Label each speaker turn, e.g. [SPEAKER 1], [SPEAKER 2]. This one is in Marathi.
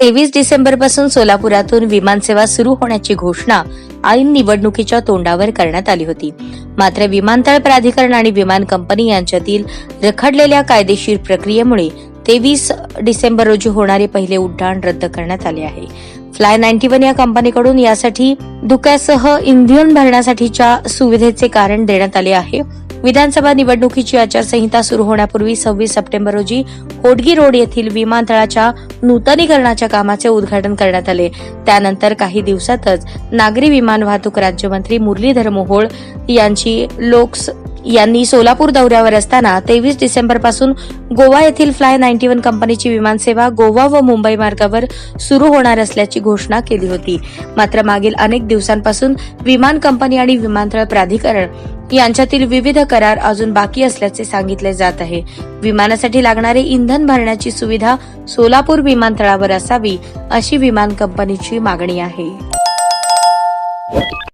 [SPEAKER 1] तेवीस डिसेंबरपासून सोलापुरातून विमानसेवा सुरू होण्याची घोषणा ऐन निवडणुकीच्या तोंडावर करण्यात आली होती. मात्र विमानतळ प्राधिकरण आणि विमान कंपनी यांच्यातील रखडलेल्या कायदेशीर प्रक्रियेमुळे तेवीस डिसेंबर रोजी होणारे पहिले उड्डाण रद्द करण्यात आले आहे. फ्लाय नाईन्टी वन या कंपनीकडून यासाठी धुक्यासह इंधन भरण्यासाठीच्या सुविधेचे कारण देण्यात आले आहे. विधानसभा निवडणुकीची आचारसंहिता सुरू होण्यापूर्वी सव्वीस सप्टेंबर रोजी होडगी रोड येथील विमानतळाच्या नूतनीकरणाच्या कामाचे उद्घाटन करण्यात आले. त्यानंतर काही दिवसातच नागरी विमान वाहतूक राज्यमंत्री मुरलीधर मोहोळ यांची लोकस यांनी सोलापूर दौऱ्यावर असताना तेवीस डिसेंबरपासून गोवा येथील फ्लाय नाईन्टी वन कंपनीची विमानसेवा गोवा व मुंबई मार्गावर सुरू होणार असल्याची घोषणा केली होती. मात्र मागील अनेक दिवसांपासून विमान कंपनी आणि विमानतळ प्राधिकरण यांच्यातील विविध करार अजून बाकी असल्याचे सांगितले जात आहे. विमानासाठी लागणारे इंधन भरण्याची सुविधा सोलापूर विमानतळावर असावी अशी विमान कंपनीची मागणी आहे.